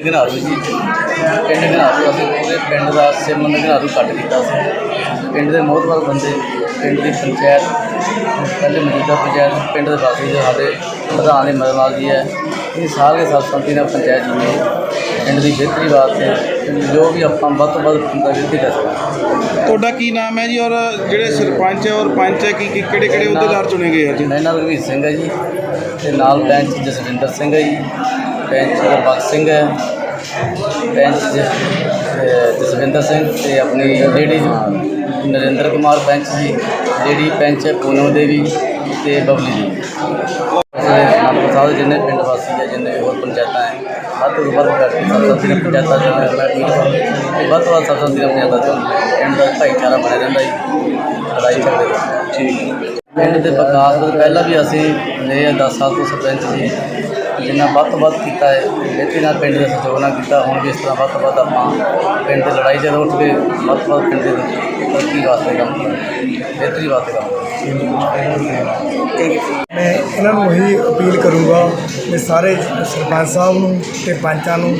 ਘਨਾਰੂ ਜੀ ਪਿੰਡ ਘਨਾਰੂ ਅਸੀਂ ਪੂਰੇ ਪਿੰਡ ਦਾ ਸਿਮਨ ਘਨਾਰੂ ਕੱਟ ਕੀਤਾ ਸੀ। ਪਿੰਡ ਦੇ ਮੋਹਤਵਰ ਬੰਦੇ, ਪਿੰਡ ਦੀ ਪੰਚਾਇਤ, ਪਹਿਲੇ ਮੌਜੂਦਾ ਪੰਚਾਇਤ, ਪਿੰਡ ਦੇ ਵਾਸੀ ਦੇ ਸਾਡੇ ਪ੍ਰਧਾਨ ਦੀ ਮਦਦ ਨਾਲ ਜੀ ਹੈ, ਇਹ ਸਾਰੇ ਸਰਪੰਚੀ ਨਾਲ ਪੰਚਾਇਤ ਜੀ ਨੇ ਪਿੰਡ ਦੀ ਬਿਹਤਰੀ ਵਾਸਤੇ ਜੋ ਵੀ ਆਪਾਂ ਵੱਧ ਤੋਂ ਵੱਧ ਪ੍ਰਗਤੀ ਕਰ ਸਕਦੇ। ਤੁਹਾਡਾ ਕੀ ਨਾਮ ਹੈ ਜੀ ਔਰ ਜਿਹੜੇ ਸਰਪੰਚ ਹੈ ਔਰ ਪੰਚ ਹੈ ਕੀ ਕੀ ਕਿਹੜੇ ਕਿਹੜੇ ਅਹੁਦੇਦਾਰ ਚੁਣੇ ਗਏ ਅੱਜ ਮੈਂ ਨਾਲ ਰਘਵੀਰ ਸਿੰਘ ਹੈ ਜੀ ਤੇ ਨਾਲ ਪੈਂਚ ਜਸਵਿੰਦਰ ਸਿੰਘ ਹੈ ਜੀ। ਪੈਂਚ ਗੁਰਬਖਸ਼ ਸਿੰਘ ਹੈ। ਪੈਂਚ ਜ- ਅਹ ਜਸਵਿੰਦਰ ਸਿੰਘ ਤੇ ਆਪਣੀ ਲੇਡੀ ਨਰਿੰਦਰ ਕੁਮਾਰ ਪੈਂਚ ਜੀ। ਲੇਡੀ ਪੈਂਚ ਹੈ ਪੂਨਮ ਦੇਵੀ ਤੇ ਬਬਲੀ ਜੀ। ਸਾਹਿਬ ਜਿੰਨੇ ਪਿੰਡ ਵਾਸੀ ਹੈ ਜਿੰਨੇ ਹੋਰ ਪੰਚਾਇਤਾਂ ਹੈ ਵੱਧ ਤੋਂ ਵੱਧ ਕਰਕੇ ਸਰਪੰਚ ਦੀਆਂ ਪੰਚਾਇਤਾਂ ਜੋ ਹੈ ਮੈਂ ਅਪੀਲ ਕਰਾਂਗਾ ਕਿ ਵੱਧ ਤੋਂ ਵੱਧ ਸਰਪੰਚ ਦੀਆਂ ਪੰਚਾਇਤਾਂ ਚੁਣਨ ਪਿੰਡ ਦਾ ਭਾਈਚਾਰਾ ਬਣਿਆ ਰਹਿੰਦਾ ਜੀ ਲੜਾਈ ਝਗੜੇ ਦਾ। ਠੀਕ ਪਿੰਡ ਦੇ ਵਿਕਾਸ ਵਿੱਚ ਪਹਿਲਾਂ ਵੀ ਅਸੀਂ ਆ 10 ਸਾਲ ਤੋਂ ਸਰਪੰਚ ਜੀ ਜਿੰਨਾ ਵੱਧ ਤੋਂ ਵੱਧ ਕੀਤਾ ਹੈ ਬਿਹਤਰੀ ਨਾਲ ਪਿੰਡ ਦਾ ਸਹਿਯੋਗ ਨਾਲ ਕੀਤਾ, ਹੁਣ ਵੀ ਇਸ ਤਰ੍ਹਾਂ ਵੱਧ ਤੋਂ ਵੱਧ ਆਪਾਂ ਪਿੰਡ ਦੇ ਲੜਾਈ ਜਦੋਂ ਉੱਠ ਕੇ ਵੱਧ ਤੋਂ ਵੱਧ ਪਿੰਡ ਦੇ ਤਰੱਕੀ ਵਾਸਤੇ ਕੰਮ ਕਰਾਂਗੇ ਬਿਹਤਰੀ ਵਾਸਤੇ ਕੰਮ ਮੈਂ ਇਹਨਾਂ ਨੂੰ ਇਹੀ ਅਪੀਲ ਕਰੂੰਗਾ ਕਿ ਸਾਰੇ ਸਰਪੰਚ ਸਾਹਿਬ ਨੂੰ ਤੇ ਪੰਚਾਂ ਨੂੰ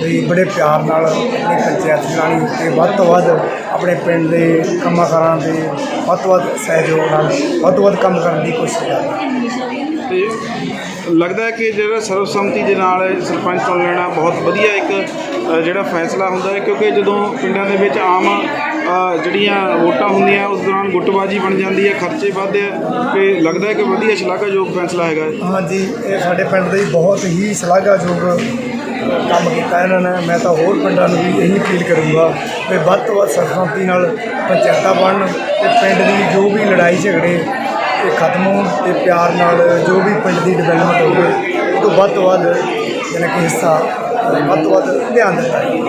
ਵੀ ਬੜੇ ਪਿਆਰ ਨਾਲ ਆਪਣੀ ਪੰਚਾਇਤ ਚਲਾਉਣੀ ਤੇ ਵੱਧ ਤੋਂ ਵੱਧ ਆਪਣੇ ਪਿੰਡ ਦੇ ਕੰਮਾਂ ਕਾਰਾਂ ਦੇ ਵੱਧ ਤੋਂ ਵੱਧ ਸਹਿਯੋਗ ਨਾਲ ਵੱਧ ਤੋਂ ਵੱਧ ਕੰਮ ਕਰਨ ਦੀ ਕੋਸ਼ਿਸ਼ ਕਰਨੀ ਤੇ ਲੱਗਦਾ ਹੈ ਕਿ ਜਿਹੜਾ ਸਰਵਸੰਮਤੀ ਦੇ ਨਾਲ ਸਰਪੰਚ ਚੁਣ ਲੈਣਾ ਬਹੁਤ ਵਧੀਆ ਇੱਕ ਜਿਹੜਾ ਫੈਸਲਾ ਹੁੰਦਾ ਹੈ, ਕਿਉਂਕਿ ਜਦੋਂ ਪਿੰਡਾਂ ਦੇ ਵਿੱਚ ਆਮ ਜਿਹੜੀਆਂ ਵੋਟਾਂ ਹੁੰਦੀਆਂ, ਉਸ ਦੌਰਾਨ ਗੁੱਟਬਾਜੀ ਬਣ ਜਾਂਦੀ ਹੈ, ਖਰਚੇ ਵੱਧਦੇ ਆ ਕਿ ਲੱਗਦਾ ਹੈ ਕਿ ਵਧੀਆ ਸ਼ਲਾਘਾਯੋਗ ਫੈਸਲਾ ਹੈਗਾ ਹਾਂਜੀ, ਇਹ ਸਾਡੇ ਪਿੰਡ ਦੇ ਬਹੁਤ ਹੀ ਸ਼ਲਾਘਾਯੋਗ ਕੰਮ ਕੀਤਾ ਇਹਨਾਂ ਨੇ। ਮੈਂ ਤਾਂ ਹੋਰ ਪਿੰਡਾਂ ਨੂੰ ਵੀ ਇਹੀ ਅਪੀਲ ਕਰੂੰਗਾ ਕਿ ਵੱਧ ਤੋਂ ਵੱਧ ਸਰਪੰਚੀ ਨਾਲ ਪੰਚਾਇਤਾਂ ਬਣਨ ਤੇ ਪਿੰਡ ਦੀ ਜੋ ਵੀ ਲੜਾਈ ਝਗੜੇ ਇਹ ਖਤਮ ਹੋਣ ਤੇ ਪਿਆਰ ਨਾਲ ਜੋ ਵੀ ਪਿੰਡ ਦੀ ਡਿਵੈਲਪਮੈਂਟ ਹੋਵੇ ਉਹ ਤੋਂ ਵੱਧ ਤੋਂ ਵੱਧ ਜਿਹਨਾਂ ਕਿ ਹਿੱਸਾ ਵੱਧ ਤੋਂ ਵੱਧ ਧਿਆਨ ਦਿੱਤਾ ਜਾਵੇ।